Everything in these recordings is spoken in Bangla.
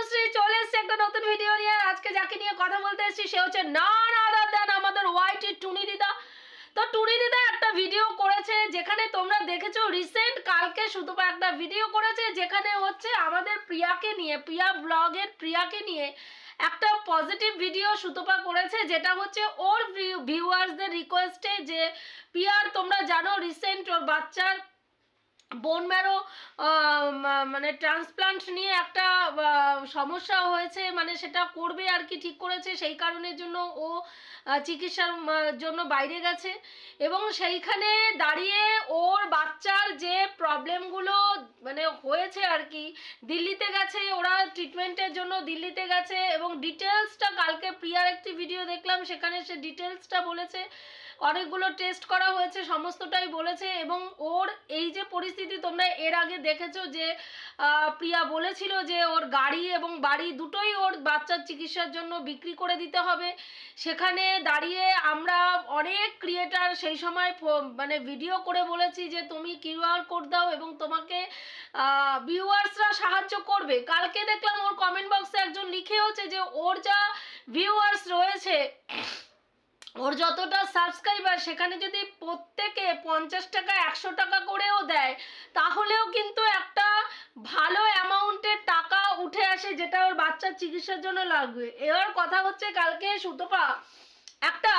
তনুশ্রী চলে এসেছে একটা নতুন ভিডিও নিয়ে। আজকে যাকে নিয়ে কথা বলতে এসেছি, সে হচ্ছে নন আদার দেন, আমাদের ওয়াইটি টুনি দিদা। তো টুনি দিদা একটা ভিডিও করেছে যেখানে তোমরা দেখেছ রিসেন্ট কালকে শুধু একটা ভিডিও করেছে যেখানে হচ্ছে আমাদের প্রিয়াকে নিয়ে, প্রিয়া ব্লগের প্রিয়াকে নিয়ে একটা পজিটিভ ভিডিও সুতপা করেছে, যেটা হচ্ছে ওর ভিউয়ার্সদের রিকোয়েস্টে যে পিয়ার তোমরা জানো রিসেন্ট ওর বাচ্চার বোন ম্যারো মানে ট্রান্সপ্লান্ট নিয়ে একটা সমস্যা হয়েছে মানে সেটা করবে আর কি ঠিক করেছে, সেই কারণের জন্য ও চিকিৎসার জন্য বাইরে গেছে। এবং সেইখানে দাঁড়িয়ে ওর বাচ্চার যে প্রবলেমগুলো মানে হয়েছে আর কি, দিল্লিতে গেছে, ওরা ট্রিটমেন্টের জন্য দিল্লিতে গেছে, এবং ডিটেলসটা কালকে প্রিয়ার একটি ভিডিও দেখলাম, সেখানে সে ডিটেলসটা বলেছে। অনেকগুলো টেস্ট করা হয়েছে, সমস্তটাই বলেছে এবং ওর এই যে পরিস্থিতি তোমরা এর আগে দেখেছ যে প্রিয়া বলেছিল যে ওর গাড়ি এবং বাড়ি দুটোই ওর বাচ্চার চিকিৎসার জন্য বিক্রি করে দিতে হবে। সেখানে দাঁড়িয়ে আমরা অনেক ক্রিয়েটার সেই সময় মানে ভিডিও করে বলেছি যে, তুমি কিউআর কোড দাও এবং তোমাকে ভিউয়ার্সরা সাহায্য করবে। কালকে দেখলাম ওর কমেন্ট বক্সে একজন লিখেওছে যে, ওর যা ভিউয়ার্স রয়েছে ওর যতটা সাবস্ক্রাইবার সেখানে যদি প্রত্যেকে পঞ্চাশ টাকা, একশো টাকা করেও দেয়, তাহলেও কিন্তু একটা ভালো অ্যামাউন্টের টাকা উঠে আসে যেটা ওর বাচ্চার চিকিৎসার জন্য লাগবে। এবার কথা হচ্ছে কালকে সুতপা, একটা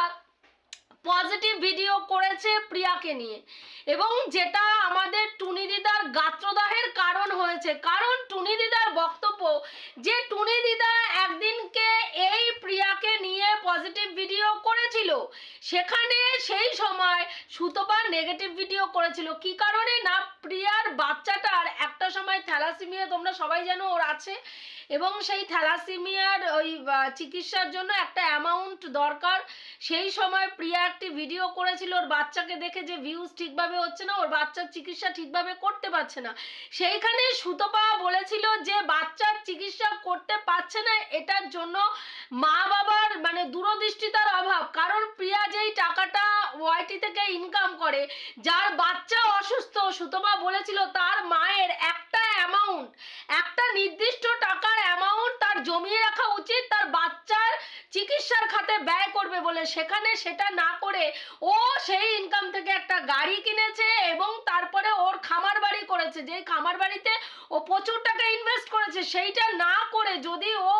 পজিটিভ ভিডিও করেছে প্রিয়াকে নিয়ে। এবং যেটা আমাদের টুনি দিদার গাত্রদাহের কারণ হয়েছে, কারণ টুনি দিদার বক্তব্য যে টুনি দিদা একদিনকে এই প্রিয়াকে নিয়ে পজিটিভ ভিডিও করেছিল, সেখানে সেই সময় সুতপার নেগেটিভ ভিডিও করেছিল। কি কারণে? না, প্রিয়ার বাচ্চাটার একটা সময় থ্যালাসিমিয়া, তোমরা সবাই জানো ওর আছে। এবং সেই থ্যালাসিমিয়ার ওই চিকিৎসার জন্য একটা অ্যামাউন্ট দরকার। সেই সময় প্রিয়া একটি ভিডিও করেছিল, ওর বাচ্চাকে দেখে যে ভিউজ ঠিকভাবে হচ্ছে না, ওর বাচ্চার চিকিৎসা ঠিকভাবে করতে পারছে না। সেইখানে সুতপা বলেছিল যে বাচ্চার চিকিৎসা করতে পারছে না, এটার জন্য মা বাবার মানে দূরদৃষ্টিতার অভাব। কারণ প্রিয়া যেই টাকাটা ওয়াইটি থেকে ইনকাম করে, যার বাচ্চা অসুস্থ, সুতপা বলেছিল তার মায়ের একটা অ্যামাউন্ট একটা নির্দিষ্ট টাকার অ্যামাউন্ট তার জমিয়ে রাখা উচিত, তার বাচ্চার চিকিৎসার খাতে ব্যয় করবে বলে। সেখানে সেটা না করে ও সেই ইনকাম থেকে একটা গাড়ি কিনেছে এবং তারপরে ওর খামার বাড়ি করেছে। যেই খামার বাড়িতে ও প্রচুর টাকা ইনভেস্ট করেছে, সেইটা না করে যদি ও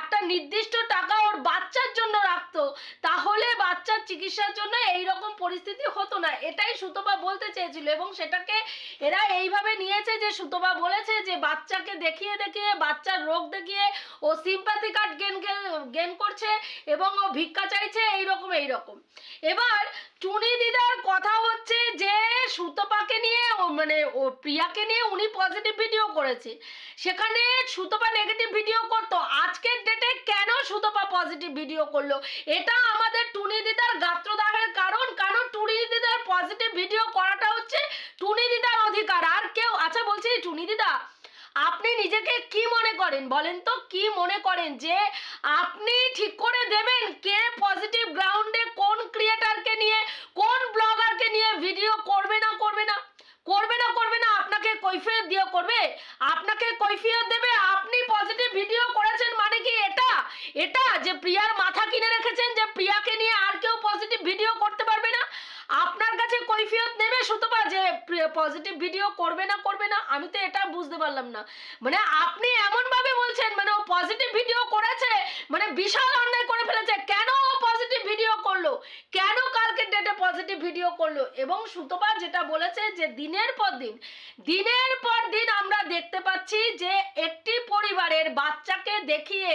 একটা নির্দিষ্ট টাকা ওর বাচ্চার জন্য রাখতো, তাহলে বাচ্চার চিকিৎসার জন্য এই রকম পরিস্থিতি হতো না। এটাই সুতপা বলতে চেয়েছিল এবং সেটাকে এরা এইভাবে নিয়েছে যে সুতপা বলেছে যে বাচ্চাকে দেখিয়ে দেখিয়ে, বাচ্চার রোগ দেখিয়ে ও সিম্পাথি কার্ড গেন গেন করছে এবং ও ভিক্ষা চাইছে, এইরকম এইরকম। এবার টুনি দিদার কথা হচ্ছে যে সুতপাকে নিয়ে মানে ও প্রিয়াকে নিয়ে উনি পজিটিভ ভিডিও করেছে। সেখানে সুতপা নেগেটিভ ভিডিও করতো। আজকের ডেটে কেন সুতপা পজিটিভ ভিডিও করল? এটা আমাদের টুনি দিদার গাত্রদাহের কারণ কারণ টুনি দিদার পজিটিভ ভিডিও করাটা হচ্ছে টুনি দিদার অধিকার। আর কেউ আচ্ছা বলছি টুনি দিদা আপনি নিজেকে কি মনে করেন? বলেন তো, কি মনে করেন যে আপনি ঠিক করে দেবেন কে পজিটিভ গ্রাউন্ডে কোন ক্রিয়েটারকে নিয়ে, কোন ব্লগারকে নিয়ে ভিডিও করবে না করবে না? করবে না করবে না আপনাকে কৈফিয়ত দিয়ে করবে? আপনাকে কৈফিয়ত দেবে আপনি পজিটিভ ভিডিও করেছেন মানে কি এটা এটা যে প্রিয়ার মাথা কিনে রেখেছেন যে প্রিয়াকে নিয়ে আর কেউ পজিটিভ ভিডিও করতে পারবে না আপনার কাছে কৈফিয়ত নেবে সুতপা যে পজিটিভ ভিডিও করবে না করবে না, আমি তো এটা বুঝতে পারলাম না। মানে আপনি এমন ভাবে বলছেন মানে ও পজিটিভ ভিডিও করেছে মানে বিশাল অন্যায় করে ফেলেছে, কেন ও পজিটিভ ভিডিও করল? কেন কালকে ডেটে পজিটিভ ভিডিও করল? এবং সুতপা যেটা বলেছে যে দিনের পর দিন, দিনের পর দিন আমরা দেখতে পাচ্ছি যে একটি পরিবারের বাচ্চাকে দেখিয়ে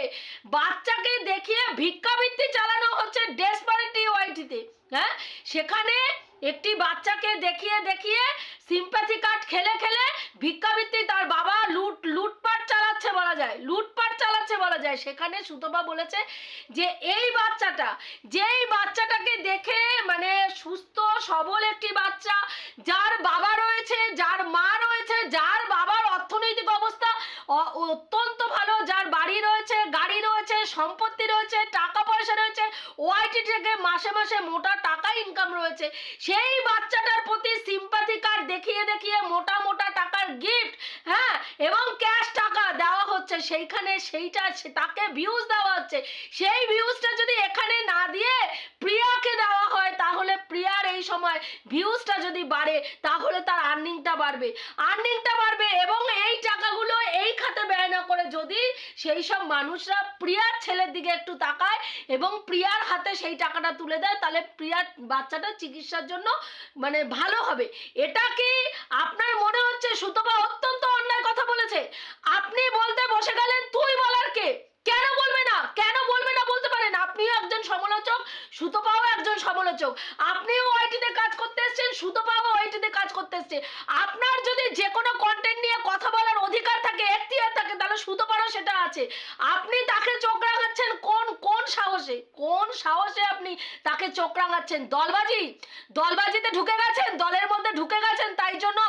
বাচ্চাকে দেখিয়ে ভিক্ষাবৃত্তি চালানো হচ্ছে ডেসপারেটি ওয়াইটিতে হ্যাঁ? সেখানে একটি বাচ্চাকে দেখিয়ে দেখিয়ে সিম্প্যাথি কার্ড খেলে খেলে ভিক্ষাবৃত্তি তার বাবা লুট, লুটপাট চালাচ্ছে বলা যায়, লুটপাট চালাচ্ছে বলা যায়। সেখানে সুতপা বলেছে যে, এই বাচ্চাটা, যেই বাচ্চাটাকে দেখে মানে সুস্থ, সবল একটি বাচ্চা, যার বাবা রয়েছে, যার মা রয়েছে, যার বাবার অর্থনৈতিক অবস্থা অত্যন্ত ভালো। যার বাড়ি রয়েছে, গাড়ি রয়েছে, সম্পত্তি রয়েছে, টাকা পয়সা রয়েছে ওয়াইটি থেকে মাসে মাসে মোটা টাকা ইনকাম রয়েছে। সেই বাচ্চাটার প্রতি সিম্পাথি কার্ড দেখিয়ে দেখিয়ে মোটা মোটা টাকার গিফট হ্যাঁ এবং ক্যাশ টাকা দেওয়া হচ্ছে। সেইখানে সেইটা, তাকে ভিউজ দেওয়া হচ্ছে। সেই ভিউজটা যদি এখানে না দিয়ে তাহলে সময় ভিউজটা যদি বাড়ে, তাহলে তার আর্নিংটা বাড়বে। আর্নিংটা বাড়বে এবং এই টাকাগুলো এই খাতে ব্যয় না করে যদি সেই সব মানুষরা প্রিয়ার ছেলের দিকে একটু তাকায় এবং প্রিয়ার হাতে সেই টাকাটা তুলে দেয়, তাহলে প্রিয়ার বাচ্চাটা চিকিৎসার জন্য মানে ভালো হবে। এটা কি আপনার মনে হচ্ছে সুতপা অত্যন্ত অন্যায় কথা বলেছে? আপনি বলতে বসে গেলেন, তুই বলার কে? কেন বলবে না? কেন বলবে না বলতে পারেন? আপনিও একজন সমালোচক, সুতপাও একজন সমালোচক। আপনিও ওআইটিতে কাজ করতে এসেছেন, সুতপাও ওআইটিতে কাজ করতে এসছে। আপনার যদি যে কোনো কন্টেন্ট নিয়ে কথা বলার অধিকার থাকে, এখতিয়ার থাকে, তাহলে সুতপারও সেটা আছে। আপনি তাকে চোখ রাঙাচ্ছেন কোন কোন সাহসে? কোন সাহসে আপনি তাকে চোখ রাঙাচ্ছেন? দলবাজি? দলবাজিতে ঢুকে গেছেন? দলের মধ্যে ঢুকে গেছেন? তাই জন্য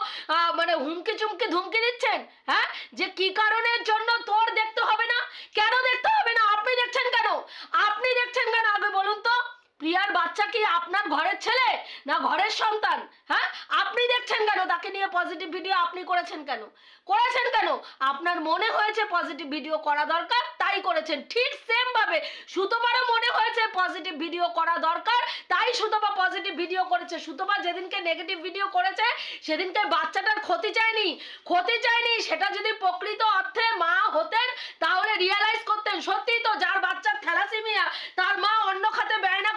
মানে হুমকি চুমকি ধুমকি দিচ্ছেন? হ্যাঁ? যে কি কারণের জন্য তোর দেখতে হবে না? কেন দেখতে হবে না। আপনি দেখছেন কেন? আপনি দেখছেন কেন? আগে বলুন তো। প্রিয়ার বাচ্চা কি আপনার ঘরের ছেলে না ঘরের সন্তান? হ্যাঁ? আপনি দেখছেন কেন? তাকে নিয়ে পজিটিভ ভিডিও আপনি করেছেন কেন? করেছেন কেন? আপনার মনে হয়েছে পজিটিভ ভিডিও করা দরকার? তাই করেছেন। ঠিক সেম ভাবে সুতোবারও মনে হয়েছে পজিটিভ ভিডিও করা দরকার। তাই সুতপা পজিটিভ ভিডিও করেছে। সুতপা যেদিনকে নেগেটিভ ভিডিও করেছে, সেদিনকে বাচ্চাটার ক্ষতি চায়নি। ক্ষতি চায়নি, সেটা যদি প্রকৃত অর্থে মা হতেন, তাহলে রিয়ালাইজ করতেন, সত্যিই তো যার বাচ্চার থ্যালাসিমিয়া তার মা অন্য খাতে ব্যয় না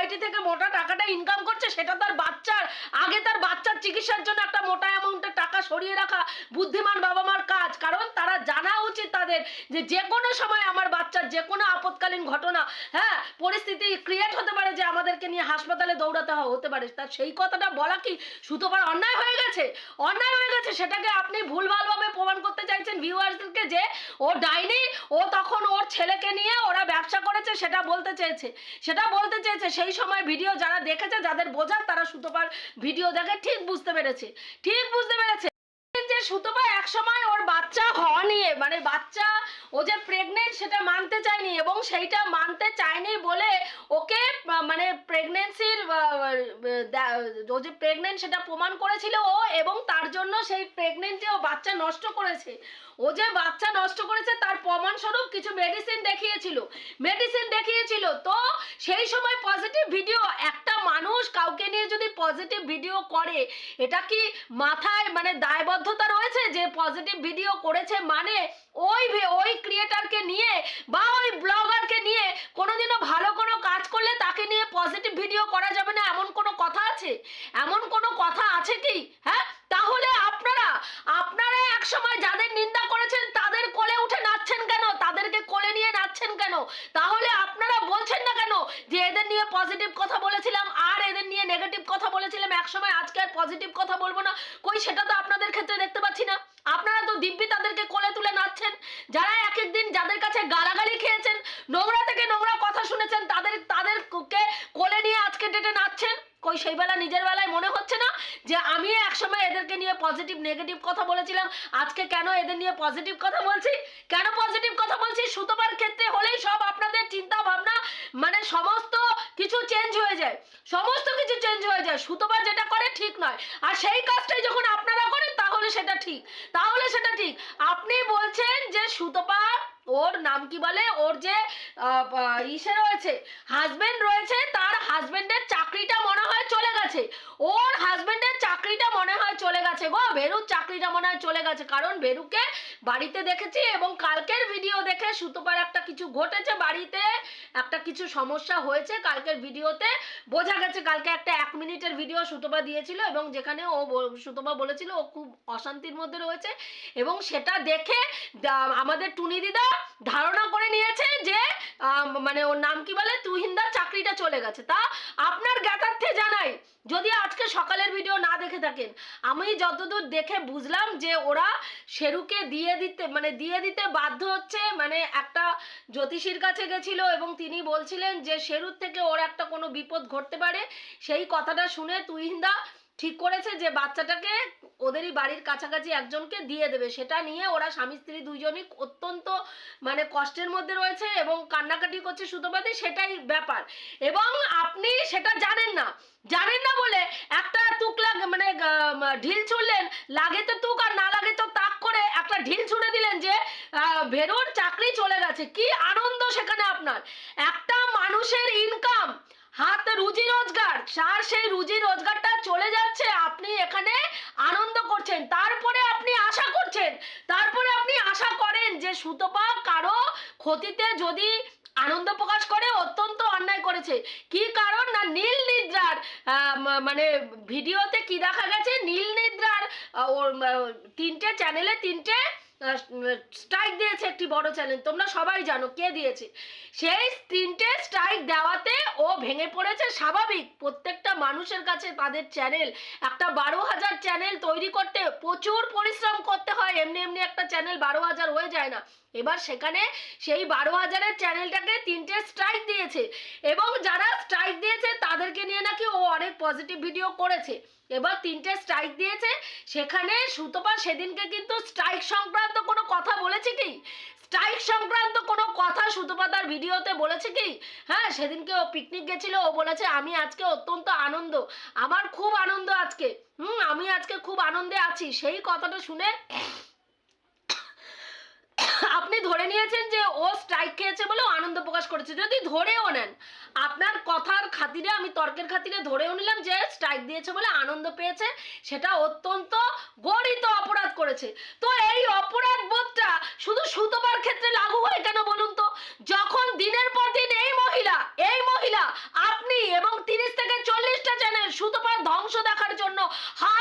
ওয়াইটি থেকে মোটা টাকাটা ইনকাম করছে, সেটা তার বাচ্চার। আগে তার বাচ্চার চিকিৎসার জন্য একটা মোটা অ্যামাউন্টের টাকা সরিয়ে রাখা বুদ্ধিমান বাবা মার কাজ। কারণ তারা জানা তাদের যে যে কোনো সময় আমার বাচ্চার যে কোনো আপৎকালীন ঘটনা হ্যাঁ পরিস্থিতি ক্রিয়েট হতে পারে যে আমাদেরকে নিয়ে হাসপাতালে দৌড়াতে হতে পারে। তার সেই কথাটা বলা কি সুতোবার অন্যায় হয়ে গেছে? অন্যায় হয়ে গেছে সেটাকে আপনি ভুলভালভাবে প্রমাণ করতে চাইছেন ভিউয়ার্সদেরকে যে ও ডাইনি, ও তখন ওর ছেলেকে নিয়ে ওরা ব্যবসা করেছে সেটা বলতে চেয়েছে। সেটা বলতে চেয়েছে, সেই সময় ভিডিও যারা দেখেছে, যাদের বোঝার তারা সুতোপার ভিডিও দেখে ঠিক বুঝতে পেরেছে। ঠিক বুঝতে পেরেছে। সুতপা এক সময় ওর বাচ্চা হওয়া মানে বাচ্চা ও যে প্রেগনেন্ট সেটা মানতে চায়নি এবং সেইটা মানতে চায়নি বলে ওকে মানে প্রেগনেন্সির ও যে প্রেগনেন্ট সেটা প্রমাণ করেছিল ও এবং তার জন্য সেই প্রেগনেন্টে ও বাচ্চা নষ্ট করেছে, ও যে বাচ্চা নষ্ট করেছে তার প্রমাণস্বরূপ কিছু মেডিসিন দেখিয়েছিল। মেডিসিন দেখিয়েছিল, তো সেই সময় পজিটিভ ভিডিও একটা মানুষ কাউকে নিয়ে যদি পজিটিভ ভিডিও করে, এটা কি মাথায় মানে দায়বদ্ধতা রয়েছে যে পজিটিভ ভিডিও করেছে মানে ওই ওই ক্রিয়েটারকে নিয়ে বা ওই ব্লগারকে নিয়ে কোনোদিনও ভালো কোনো কাজ করলে তাকে নিয়ে পজিটিভ ভিডিও করা যাবে না, এমন কোনো কথা আছে? এমন কোনো কথা আছে কি? হ্যাঁ? তাহলে আপনারা আপনারা এক সময় যাদের নিন্দা করেছেন তাদের কোলে উঠে নাচছেন কেন? তাদেরকে কোলে নিয়ে নাচছেন কেন? তাহলে আপনারা বলছেন না কেন যে এদের নিয়ে পজিটিভ কথা বলেছিলাম আর এদের নিয়ে নেগেটিভ কথা বলেছিলাম? এক সময় আজকে আর পজিটিভ কথা বলব না। কই সেটা তো আপনাদের ক্ষেত্রে দেখতে পাচ্ছি না আপনারা তো দিব্যি তাদেরকে কোলে তুলে নাচছেন যারা এক এক দিন যাদের কাছে গালাগালি খেয়েছেন নোংরা থেকে নোংরা কথা শুনেছেন তাদের তাদেরকে কোলে নিয়ে আজকে ডেটে নাচছেন কই সেই বেলা নিজের বেলায় মনে হচ্ছে না যে আমি একসময় এদেরকে নিয়ে পজিটিভ নেগেটিভ কথা বলেছিলাম, আজকে কেন এদের নিয়ে পজিটিভ কথা বলছি? কেন পজিটিভ কথা বলছি? সুতোবার ক্ষেত্রে হলেই সব আপনাদের চিন্তা ভাবনা মানে সমস্ত কিছু চেঞ্জ হয়ে যায়। সমস্ত কিছু চেঞ্জ হয়ে যায়। সুতোবার যেটা করে ঠিক নয়। আর সেই কাজটাই যখন আপনারা করেন, তাহলে সেটা ঠিক। তাহলে সেটা ঠিক। আপনি বলছেন যে সুতোপা ওর নাম কি বলে? ওর যে ইসে রয়েছে হাজবেন্ড রয়েছে, তার হাজবেন্ডের চাকরিটা মনে হয় চলে গেছে। ওর হাজবেন্ডের চাকরিটা মনে হয় চলে গেছে গো। ভেরুর চাকরিটা মনে হয় চলে গেছে। কারণ ভেরুকে বাড়িতে দেখেছি এবং কালকের ভিডিও দেখে সুতোপার একটা কিছু ঘটেছে বাড়িতে। একটা কিছু সমস্যা হয়েছে কালকের ভিডিওতে বোঝা গেছে কালকে একটা এক মিনিটের ভিডিও সুতোপা দিয়েছিল এবং যেখানে ও সুতোপা বলেছিল ও খুব অশান্তির মধ্যে রয়েছে। এবং সেটা দেখে আমাদের টুনি দিদা ধারণা করে নিয়েছে যে মানে ওর নাম কি বলে? তুহিনদার চাকরিটা চলে গেছে। তা আপনার জ্ঞাতার্থে জানাই, যদি আজকে সকালের ভিডিও না দেখে থাকেন, আমি যতদূর দেখে বুঝলাম যে ওরা শেরুকে দিয়ে দিতে মানে দিয়ে দিতে বাধ্য হচ্ছে মানে একটা জ্যোতিষীর কাছে গেছিল এবং তিনি বলছিলেন যে, শেরুর থেকে ওর একটা কোনো বিপদ ঘটতে পারে। সেই কথাটা শুনে তুহিনদা ঠিক করেছে যে বাচ্চাটাকে ওদেরই বাড়ির কাছাকাছি একজনকে দিয়ে দেবে। সেটা নিয়ে ওরা স্বামী, স্ত্রী দুইজনই অত্যন্ত মানে কষ্টের মধ্যে রয়েছে এবং কান্নাকাটি করছে সুতোপাতি, সেটাই ব্যাপার। এবং আপনি সেটা জানেন না। জানেন না বলে একটা তুক লাগ মানে ঢিল ছুড়লেন, লাগে তো তুক আর না লাগে তো তাক করে একটা ঢিল ছুড়ে দিলেন যে ভেরোর চাকরি চলে গেছে। কি আনন্দ সেখানে আপনার। একটা মানুষের ইনকাম হাত রুজি রোজগার। যার সেই রুজি রোজগারটা চলে যাচ্ছে, আপনি এখানে আনন্দ করছেন। তারপরে আপনি আশা করছেন। তারপরে আপনি আশা করেন যে সুতপা কারও ক্ষতিতে যদি আনন্দ প্রকাশ করে, অত্যন্ত অন্যায় করেছে। কি কারণ? না, নীল নিদ্রার মানে ভিডিওতে কি দেখা গেছে? নীল নিদ্রার তিনটে চ্যানেলে তিনটে স্ট্রাইক দিয়েছে একটি বড় চ্যানেল তোমরা সবাই জানো কে দিয়েছে। সেই তিনটে স্ট্রাইক দেওয়াতে ও ভেঙে পড়েছে স্বাভাবিক। প্রত্যেকটা মানুষের কাছে তাদের চ্যানেল একটা বারো হাজার চ্যানেল তৈরি করতে প্রচুর পরিশ্রম করতে হয়, এমনি এমনি একটা চ্যানেল বারো হাজার হয়ে যায় না। এবার সেখানে সেই বারো হাজারের চ্যানেলটাকে তিনটে স্ট্রাইক দিয়েছে। এবং যারা স্ট্রাইক দিয়েছে তাদেরকে নিয়ে নাকি ও অনেক পজিটিভ ভিডিও করেছে। এবার তিনটে স্ট্রাইক দিয়েছে। সেখানে সুতপা সেদিনকে কিন্তু স্ট্রাইক সংক্রান্ত কোনো কথা বলেছে কি? স্ট্রাইক সংক্রান্ত কোনো কথা সুতপা তার ভিডিওতে বলেছে কি? হ্যাঁ সেদিনকে ও পিকনিক গেছিল। ও বলেছে, আমি আজকে অত্যন্ত আনন্দ। আমার খুব আনন্দ আজকে। হুম, আমি আজকে খুব আনন্দে আছি। সেই কথাটা শুনে আপনি ধরে নিয়েছেন যে ও স্ট্রাইক খেয়েছে বলে আনন্দ প্রকাশ করেছে। যদি ধরেও নেন, আপনার কথার খাতিরে, আমি তর্কের খাতিরে ধরেও নিলাম যে স্ট্রাইক দিয়েছে বলে আনন্দ পেয়েছে, সেটা অত্যন্ত গরিত অপরাধ করেছে। তো এই অপরাধ বোধটা শুধু সুতোবার ক্ষেত্রে লাগু হয় কেন বলুন তো? যখন দিনের পর দিন এই মহিলা এই মহিলা, আপনি এবং তিরিশ থেকে চল্লিশটা চ্যানেল সুতোপার ধ্বংস দেখার জন্য হা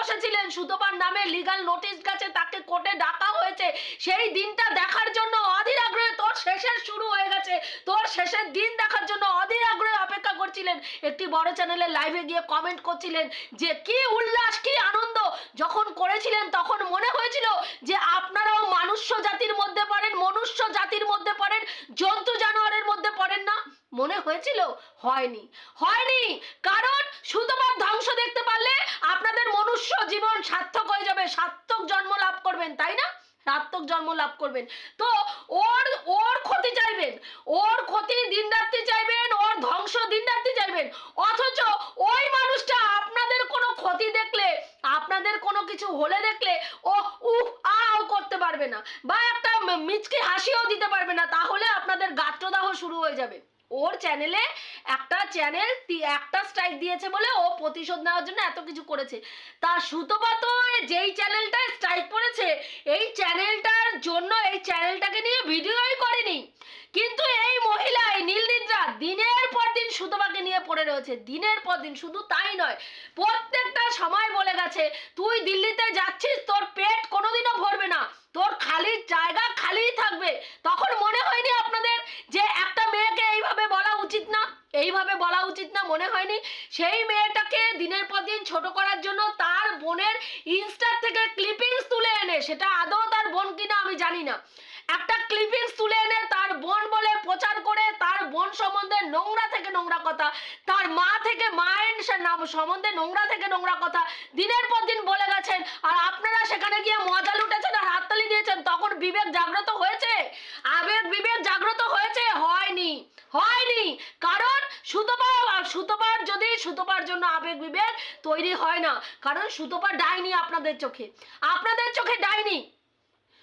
বসেছিলেন। সুতোপার নামে লিগাল নোটিশ গেছে, তাকে কোর্টে ডাকা হয়েছে। সেই দিনটা দেখার জন্য অধীর আগ্রহে তোর শেষের শুরু হয়ে গেছে। তোর শেষের দিন দেখার জন্য অধীর আগ্রহে অপেক্ষা করছিলেন। একটি বড় চ্যানেলের লাইভে গিয়ে কমেন্ট করছিলেন যে, কি উল্লাস, কি আনন্দ! যখন করেছিলেন, তখন মনে হয়েছিল যে, আপনারাও মানুষ্য জাতির মধ্যে পড়েন, মনুষ্য জাতির মধ্যে পড়েন, জন্তু জানোয়ারের মধ্যে পড়েন না। মনে হয়েছিল? হয়নি। হয়নি! কারণ শুধুমাত্র ধ্বংস দেখতে পারলে আপনাদের মনুষ্য জীবন সার্থক হয়ে যাবে। সার্থক জন্ম লাভ করবেন, তাই না? সার্থক জন্ম লাভ করবেন। তো ওর ওর ক্ষতি চাইবেন। ওর ক্ষতি দিন রাত্রি চাইবেন, ওর ধ্বংস দিন রাত্রি চাইবেন। অথচ ওই মানুষটা আপনাদের কোনো ক্ষতি দেখলে, আপনাদের কোনো কিছু হলে দেখলে, ও উহ, আও করতে পারবে না। বা একটা মিচকে হাসিও দিতে পারবে না। তাহলে আপনাদের গাত্রদাহ শুরু হয়ে যাবে। ওর চ্যানেলে একটা চ্যানেল একটা স্ট্রাইক দিয়েছে বলে ও প্রতিশোধ নেওয়ার জন্য এত কিছু করেছে। তা সুতোপাত যেই চ্যানেলটায় স্ট্রাইক পড়েছে, এই চ্যানেলটার জন্য এই চ্যানেলটাকে নিয়ে ভিডিওই করেনি। কিন্তু এই মহিলা, এই নীল নিদ্রা দিনের পর দিন সুতোপাকে নিয়ে পড়ে রয়েছে। দিনের পর দিন শুধু তাই নয়, প্রত্যেকটা সময় বলে গেছে, তুই দিল্লিতে যাচ্ছিস, তোর পেট কোনোদিনও ভরবে না। তোর খালি জায়গা খালিই থাকবে। তখন মনে হয়নি আপনাদের যে একটা মেয়েকে এইভাবে বলা উচিত না, এইভাবে বলা উচিত না, মনে হয়নি? সেই মেয়েটাকে দিনের পর দিন ছোট করার জন্য তার বোনের ইনস্টার থেকে ক্লিপিংস তুলে এনে, সেটা আদৌ তার বোন কিনা আমি জানি না। একটা ক্লিপিংস তুলে এনে তার বোন বলে প্রচার করে, তার বোন সম্বন্ধে নোংরা থেকে নোংরা কথা, তার মা থেকে মায়ের নাম সম্বন্ধে নোংরা থেকে নোংরা কথা দিনের পর দিন বলে গেছেন। আর আপনারা সেখানে গিয়ে মজা লুটেছেন আর হাততালি দিয়েছেন, তখন বিবেক জাগ্রত হয়েছে? আবেগ বিবেক জাগ্রত হয়েছে? হয়নি হয়নি। কারণ সুতপা সুতপার যদি সুতপার জন্য আবেগ বিবেক তৈরি হয় না, কারণ সুতপা ডাইনি আপনাদের চোখে। আপনাদের চোখে ডাইনি।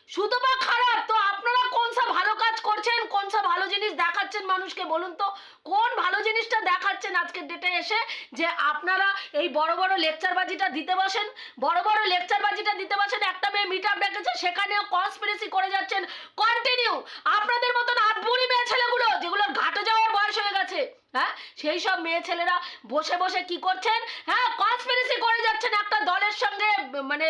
সুতপা খারাপ, তো আপনারা কোন সব ভালো কাজ করছেন, কোন সব ভালো জিনিস দেখাচ্ছেন মানুষকে বলুন তো? কোন ভালো জিনিসটা দেখাচ্ছেন আজকের ডেটে এসে যে আপনারা এই বড় বড় লেকচারবাজিটা দিতে বসেন, বড় বড় লেকচারবাজিটা দিতে বসেন, একটা মেয়ে মিট আপ ডেকেছে, সেখানেও কনস্পিরেসি করে যাচ্ছেন। কন্টিনিউ আপনাদের মতন আধবুড়ি মেয়ে ছেলেগুলো, যেগুলোর ঘাটে যাওয়ার বয়স হয়ে গেছে হ্যাঁ? সেই সব মেয়ে ছেলেরা বসে বসে কি করছেন? হ্যাঁ কনস্পিরেসি করে যাচ্ছেন একটা দলের সঙ্গে মানে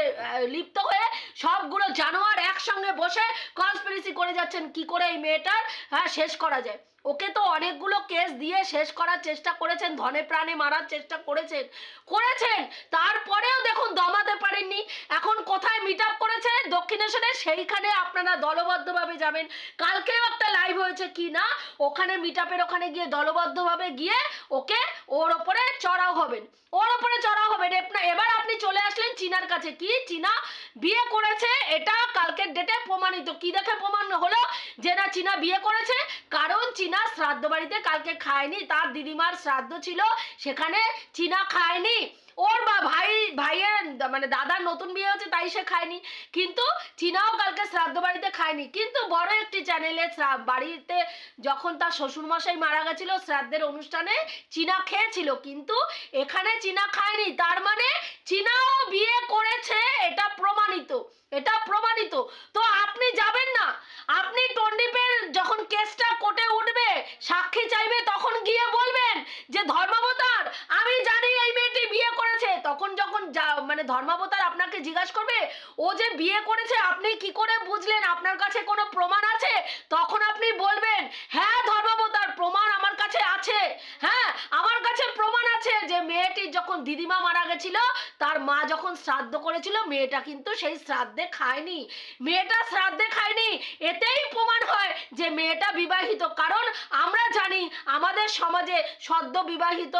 লিপ্ত হয়ে সবগুলো জানোয়ার একসঙ্গে বসে কনস্পিরেসি করে যাচ্ছেন। কি করে এই মেয়েটার হ্যাঁ শেষ করা যায়? ওকে তো অনেকগুলো কেস দিয়ে শেষ করার চেষ্টা করেছেন, ধনে প্রাণে মারার চেষ্টা করেছেন করেছেন। তারপরেও দেখুন দমাতে পারেননি। এখন কোথায় মিট আপ করেছে? দক্ষিণেশ্বরে, সেইখানে আপনারা দলবদ্ধভাবে যাবেন। কালকেও একটা লাইভ হয়েছে কি না? ওখানে মিট আপের ওখানে গিয়ে দলবদ্ধভাবে গিয়ে ওকে? ওর ওপরে চড়াও হবেন। ওর ওপরে চড়াও হবেন এবার আপনি চলে আসলেন চীনার কাছে। কি? চীনা বিয়ে করেছে। এটা কালকের ডেটে প্রমাণিত। কি দেখে প্রমাণ হলো? যে না চীনা বিয়ে করেছে, কারণ চীনা শ্রাদ্ধ বাড়িতে কালকে খায়নি। তার দিদিমার শ্রাদ্ধ ছিল। সেখানে চীনা খায়নি। ওর বা ভাই, ভাইয়ের মানে দাদার নতুন বিয়ে হচ্ছে তাই সে খায়নি। কিন্তু চীনাও কালকে শ্রাদ্ধ বাড়িতে খায়নি। কিন্তু বড় একটি চ্যানেলে বাড়িতে যখন তার শ্বশুরমশাই মারা গেছিল, শ্রাদ্ধের অনুষ্ঠানে চীনা খেয়েছিল। কিন্তু এখানে চীনা খায়নি। তার মানে চীনাও বিয়ে করেছে, এটা প্রমাণিত। এটা প্রমাণিত। তো আপনি যাবেন না। আপনি টন্ডিপের যখন কেসটা কোর্টে উঠবে সাক্ষী চাইবে তখন গিয়ে বলবেন যে ধর্মাবতার আমি জানি এই মেয়েটি বিয়ে করেছে তখন যখন যা- মানে ধর্মাবতার আপনাকে জিজ্ঞাসা করবে, ও যে বিয়ে করেছে আপনি কি করে বুঝলেন? আপনার কাছে কোনো প্রমাণ আছে? তখন আপনি বলবেন হ্যাঁ ধর্মাবতার প্রমাণ আমার কাছে আছে। হ্যাঁ আমার কাছে প্রমাণ আছে যে মেয়েটি যখন দিদিমা মারা গেছিল, তার মা যখন শ্রাদ্ধ করেছিল, মেয়েটা কিন্তু সেই শ্রাদ্ধে খায়নি। মেয়েটা শ্রাদ্ধে খায়নি, এতেই প্রমাণ হয় যে মেয়েটা বিবাহিত। কারণ আমরা জানি, আমাদের সমাজে সদ্য বিবাহিত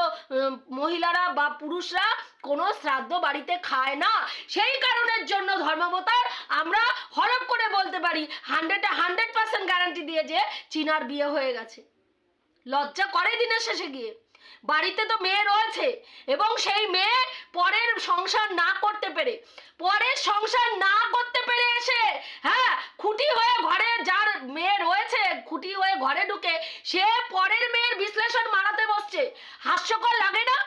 মহিলারা বা পুরুষরা কোনো শ্রাদ্ধ বাড়িতে খায় না। সেই কারণের জন্য ধর্মাবতার আমরা হরপ করে বলতে পারি হান্ড্রেডে হান্ড্রেড পার্সেন্ট গ্যারান্টি দিয়ে যে চীনার বিয়ে হয়ে গেছে। লজ্জা করে দিনের শেষে গিয়ে। বাড়িতে তো মেয়ে রয়েছে এবং সেই মেয়ে পরের সংসার না করতে পেরে, পরের সংসার না করতে পেরে এসে হ্যাঁ খুঁটি হয়ে ঘরে যার মেয়ে রয়েছে, খুঁটি হয়ে ঘরে ঢুকে, সে পরের মেয়ের বিশ্লেষণ মারাতে বসছে। হাস্যকর লাগে না?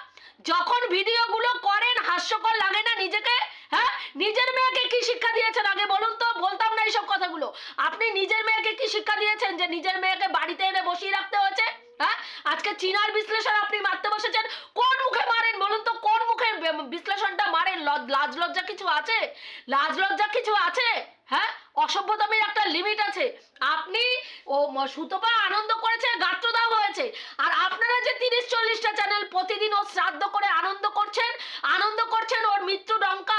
যখন ভিডিওগুলো করেন, হাস্যকর লাগে না নিজেকে? হ্যাঁ? নিজের মেয়েকে কি শিক্ষা দিয়েছেন আগে বলুন তো? বলতাম না এইসব কথাগুলো। আপনি নিজের মেয়েকে কি শিক্ষা দিয়েছেন যে নিজের মেয়েকে বাড়িতে এনে বসিয়ে রাখতে হয়েছে? হ্যাঁ? আজকে চীনার বিশ্লেষণ আপনি মারতে বসেছেন। কোন মুখে মারেন বলুন তো? কোন মুখে বিশ্লেষণটা মারেন? লাজ লজ্জা কিছু আছে? লাজ লজ্জা কিছু আছে? হ্যাঁ? অসভ্যতামের একটা লিমিট আছে। আপনি ও সুতপা আনন্দ করেছে গাত্রদাহ হয়েছে। আর আপনারা যে তিরিশ চল্লিশটা চ্যানেল প্রতিদিন ও শ্রাদ্ধ করে আনন্দ করছেন আনন্দ করছেন, ওর মৃত্যু ডঙ্কা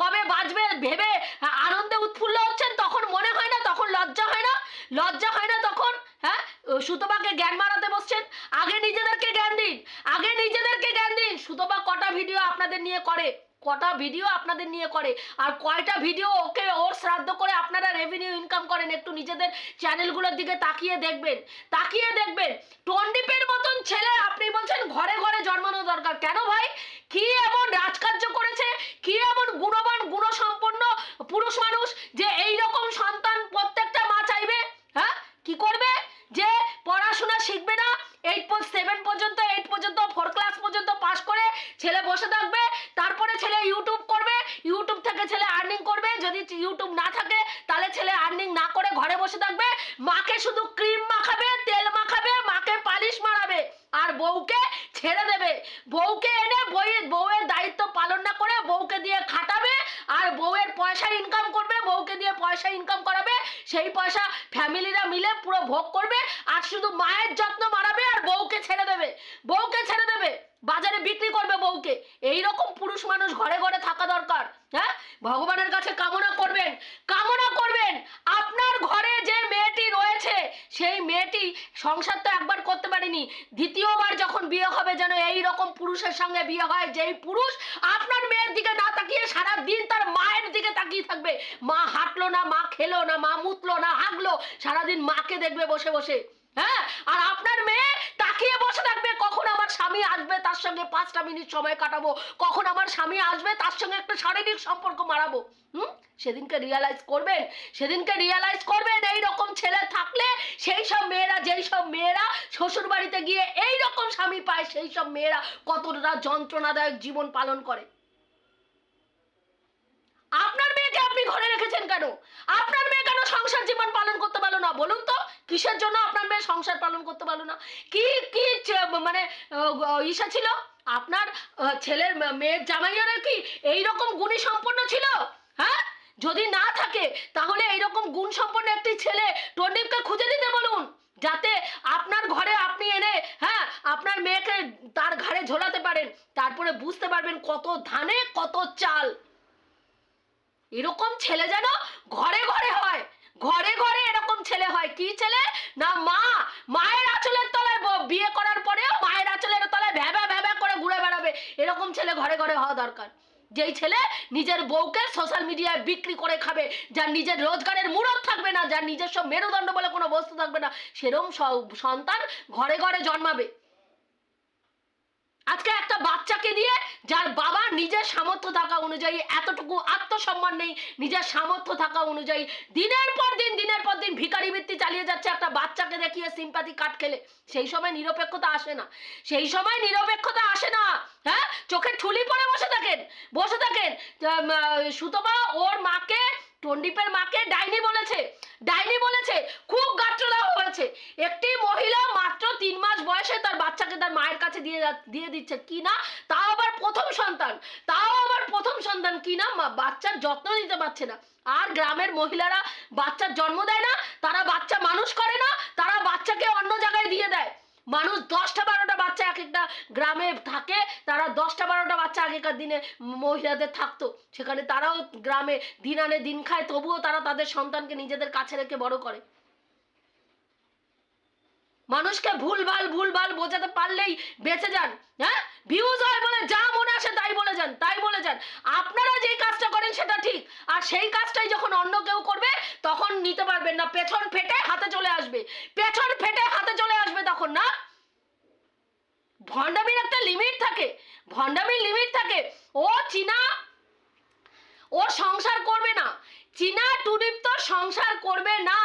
কবে বাজবে ভেবে আনন্দে উৎফুল্ল হচ্ছেন, তখন মনে হয় না, তখন লজ্জা হয় না। লজ্জা হয় না তখন হ্যাঁ? সুতপাকে জ্ঞান মারাতে বসছেন। আগে নিজেদেরকে জ্ঞান দিন, আগে নিজেদেরকে জ্ঞান দিন। সুতপা কটা ভিডিও আপনাদের নিয়ে করে? কটা ভিডিও আপনাদের নিয়ে করে? আর কয়টা ভিডিও ওকে ওর শ্রাদ্ধ করে আপনারা রেভিনিউ ইনকাম করেন? একটু নিজেদের চ্যানেলগুলোর দিকে তাকিয়ে দেখবেন। তাকিয়ে দেখবেন। টন্ডিপের মতন ছেলে, আপনি বলছেন ঘরে ঘরে জন্মানো দরকার। কেন ভাই? কি এমন রাজকার্য করেছে? কি এমন গুণবান, গুণসম্পন্ন পুরুষ মানুষ যে এই রকম সন্তান প্রত্যেকটা মা চাইবে হ্যাঁ কি করবে যে পড়াশোনা শিখবে না এইট সেভেন পর্যন্ত এইট পর্যন্ত ফোর ক্লাস পর্যন্ত পাস করে ছেলে বসে থাকবে তারপরে ছেলে ইউটিউব করবে ইউটিউব থেকে ছেলে আর্নিং করবে যদি ইউটিউব না থাকে তাহলে ছেলে আর্নিং না করে ঘরে বসে থাকবে মাকে শুধু ক্রিম মাখাবে তেল মাখাবে মাকে পালিশ মারাবে আর বউকে ছেড়ে দেবে বউকে এনে বইয়ের বউয়ের দায়িত্ব পালন না করে বউকে দিয়ে খাটাবে আর বউয়ের পয়সা ইনকাম করবে বউকে দিয়ে পয়সা ইনকাম করাবে সেই পয়সা ফ্যামিলিরা মিলে পুরো ভোগ করবে আর শুধু মায়ের যত্ন মারাবে আর বউকে ছেড়ে দেবে বউকে ছেড়ে দেবে বাজারে বিক্রি করবে বউকে এই রকম পুরুষ মানুষ ঘরে ঘরে থাকা দরকার হ্যাঁ ভগবানের কাছে কামনা করবেন কামনা করবেন আপনার ঘরে যে মেয়েটি রয়েছে সেই মেয়েটি সংসার তো একবার করতে পারেনি। দ্বিতীয়বার যখন বিয়ে হবে যেন এই রকম পুরুষের সঙ্গে বিয়ে হয়, যেই পুরুষ আপনার মেয়ের দিকে না তাকিয়ে সারা দিন তার মায়ের দিকে তাকিয়ে থাকবে। মা হাঁটলো না, মা খেলো না, মা মুতলো না হাগলো সারাদিন মাকে দেখবে বসে বসে। হ্যাঁ? আর আপনার মেয়ে তাকিয়ে বসে থাকবে, কখন আমার স্বামী আসবে তার সঙ্গে পাঁচটা মিনিট সময় কাটাবো, কখন আমার স্বামী আসবে তার সঙ্গে একটা শারীরিক সম্পর্ক মারাবো। হুম? সেদিনকে রিয়ালাইজ করবেন, সেদিনকে রিয়ালাইজ করবেন এই রকম ছেলে থাকলে সেই সব মেয়েরা, যেই সব মেয়েরা শ্বশুর বাড়িতে গিয়ে এই রকম স্বামী পায়, সেই সব মেয়েরা কতটা যন্ত্রণাদায়ক জীবন পালন করে। আপনার মেয়েকে আপনি ঘরে রেখেছেন কেন? আপনার মেয়ে কেন সংসার জীবন পালন করতে পারল না? বলুন তো, কিসের জন্য আপনার মেয়ে সংসার পালন করতে পারল না? কি কি মানে ইসা ছিল? আপনার ছেলের মেয়ের জামাইয়ের কি এইরকম গুণী সম্পন্ন ছিল? যদি না থাকে, তাহলে এইরকম গুণ সম্পন্ন একটি ছেলে টন্ডিপকে খুঁজে দিতে বলুন, যাতে আপনার ঘরে আপনি এনে হ্যাঁ আপনার মেয়েকে তার ঘাড়ে ঝোলাতে পারেন, তারপরে বুঝতে পারবেন কত ধানে, কত চাল। এরকম ছেলে যেন ঘরে ঘরে হয়, ঘরে ঘরে এরকম ছেলে হয়। কি ছেলে? না, মা। মায়ের আঁচলের তলায় বিয়ে করার পরেও মায়ের আঁচলের তলায় ভ্যাবা ভ্যাবা করে ঘুরে বেড়াবে। এরকম ছেলে ঘরে ঘরে হওয়া দরকার। যেই ছেলে নিজের বউকে সোশ্যাল মিডিয়ায় বিক্রি করে খাবে, যার নিজের রোজগারের মুরত থাকবে না, যার নিজস্ব মেরুদণ্ড বলে কোনো বস্তু থাকবে না, সেরম সন্তান ঘরে ঘরে জন্মাবে। আজকে একটা বাচ্চাকে দিয়ে যার বাবা নিজের সামর্থ্য থাকা অনুযায়ী এতটুকু আত্মসম্মান নেই, নিজের সামর্থ্য থাকা অনুযায়ী দিনের পর দিন, দিনের পর দিন ভিখারি বৃত্তি চালিয়ে যাচ্ছে একটা বাচ্চাকে দেখিয়ে সিম্পাতি কাট খেলে। সেই সময় নিরপেক্ষতা আসে না। সেই সময় নিরপেক্ষতা আসে না। হ্যাঁ? চোখে ঠুলি পরে বসে থাকেন। বসে থাকেন। সুতপা, ওর মাকে টন্ডিপের মাকে ডাইনি বলেছে। ডাইনি বলেছে, খুব গাত্রদাহ হয়েছে। একটি মহিলা মাত্র তিন মাস বয়সে তার বাচ্চাকে তার মায়ের কাছে দিয়ে দিয়ে দিচ্ছে। কি না? তাও আবার প্রথম সন্তান। তাও আবার প্রথম সন্তান। কি না? বাচ্চার যত্ন নিতে পারছে না। আর গ্রামের মহিলারা বাচ্চার জন্ম দেয় না, তারা বাচ্চা মানুষ করে না, তারা বাচ্চাকে অন্য জায়গায় দিয়ে দেয়। মানুষ দশটা বারোটা বাচ্চা এক একটা গ্রামে থাকে, তারা দশটা বারোটা বাচ্চা আগেকার দিনে মহিলাদের থাকতো। সেখানে তারাও গ্রামে দিন আনে দিন খায়, তবুও তারা তাদের সন্তানকে নিজেদের কাছে রেখে বড় করে। মানুষকে ভুলভাল ভুলভাল বোঝাতে পারলেই বেঁচে যান হ্যাঁ? ভিউজ হয় বলে যা মনে আসে তাই বলে যান, তাই বলে যান। আপনারা যেই কাজটা করেন সেটা ঠিক, আর সেই কাজটাই যখন অন্য কেউ করবে, তখন নিতে পারবেন না। পেছন ফেটে হাতে চলে আসবে। পেছন ফেটে হাতে চলে আসবে তখন না? ভণ্ডামির একটা লিমিট থাকে। ভণ্ডামির লিমিট থাকে। ও চীনা, ও সংসার করবে না। চীনা টুরিপ তো সংসার করবে না।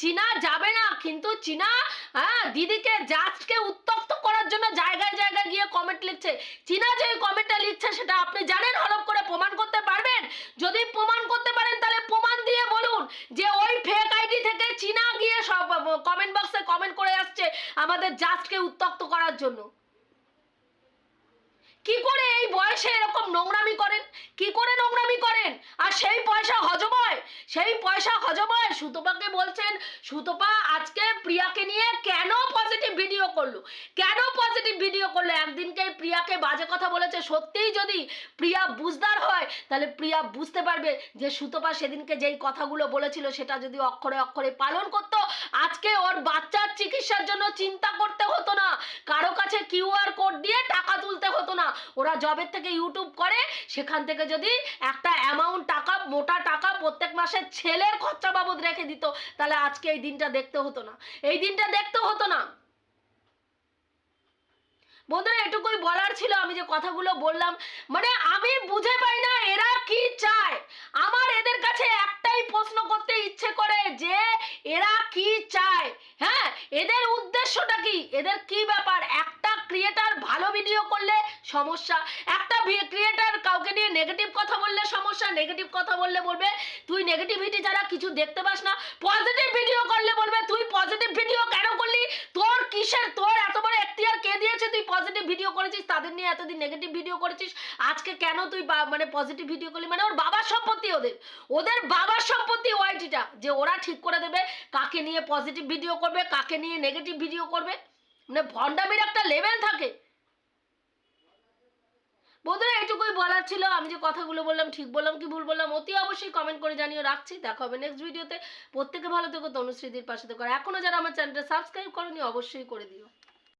চীনা যাবে না, কিন্তু চীনা হ্যাঁ দিদিকে জাজকে উত্তক্ত করার জন্য জায়গায় জায়গায় গিয়ে কমেন্ট লিখছে। চীনা যে কমেন্টটা লিখছে, সেটা আপনি জানেন? হলপ করে প্রমাণ করতে পারবেন? যদি প্রমাণ করতে পারেন, তাহলে প্রমাণ দিয়ে বলুন যে ওই ফেক আইডি থেকে চীনা গিয়ে সব কমেন্ট বক্সে কমেন্ট করে আসছে আমাদের জাজকে উত্তক্ত করার জন্য। কি করে এই বয়সে এরকম নোংরামি করেন? কি করে নোংরামি করেন? আর সেই পয়সা হজম হয় সেই পয়সা হজম হয় সুতপাকে বলছেন, সুতপা আজকে প্রিয়াকে নিয়ে কেন পজিটিভ ভিডিও করল? কেন পজিটিভ ভিডিও করল? একদিনকে প্রিয়াকে বাজে কথা বলেছে। সত্যিই যদি প্রিয়া বুঝদার হয়, তাহলে প্রিয়া বুঝতে পারবে যে সুতপা সেদিনকে যেই কথাগুলো বলেছিল, সেটা যদি অক্ষরে অক্ষরে পালন করতো, আজকে ওর বাচ্চার চিকিৎসার জন্য চিন্তা করতে হতো না। কারও কাছে কিউআর কোড দিয়ে টাকা তুলতে হতো না। ওরা জবের থেকে ইউটিউব করে, সেখান থেকে যদি একটা অ্যামাউন্ট টাকা, মোটা টাকা প্রত্যেক মাসে ছেলের খরচা বাবদ রেখে দিত, তাহলে আজকে এই দিনটা দেখতে হতো না। এই দিনটা দেখতে হতো না। বন্ধুরা, এটুকুই বলার ছিল, আমি যে কথাগুলো বললাম। মানে আমি বুঝে পাই না এরা কি চায়। আমার এদের কাছে একটাই প্রশ্ন করতে ইচ্ছে করে যে, এরা কি চায়? হ্যাঁ এদের উদ্দেশ্যটা কি? এদের কি ব্যাপার? একটা ক্রিয়েটার ভালো ভিডিও করলে সমস্যা, একটা ক্রিয়েটার কাউকে নিয়ে নেগেটিভ কথা বললে সমস্যা নেগেটিভ কথা বললে বলবে, তুই নেগেটিভিটি ছাড়া কিছু দেখতে পাস না। পজিটিভ ভিডিও করলে বলবে, তুই পজিটিভ ভিডিও কেন করলি? তোর কিসের? তোর এত বড় এখতিয়ার কে দিয়েছে, তুই পজিটিভ ভিডিও করেছিস, তাদের নিয়ে এতদিন নেগেটিভ ভিডিও করেছিস, আজকে কেন তুই মানে পজিটিভ ভিডিও করলি? মানে ওর বাবার সম্পত্তি ওদের। ওদের বাবার সম্পত্তি ওয়াইটিটা যে ওরা ঠিক করে দেবে কাকে নিয়ে পজিটিভ ভিডিও করবে, কাকে নিয়ে নেগেটিভ ভিডিও করবে। মানে ভণ্ডামির একটা লেভেল থাকে। বন্ধুরা, এটুকুই বলার ছিল। আমি যে কথাগুলো বললাম, ঠিক বললাম কি ভুল বললাম, অতি অবশ্যই কমেন্ট করে জানিয়ে রাখছি, দেখা হবে নেক্সট ভিডিওতে প্রত্যেকে ভালো থেকো, তনুশ্রীদির পাশে থেকো। আর এখনও যারা আমার চ্যানেলটা সাবস্ক্রাইব করনি, অবশ্যই করে দিও।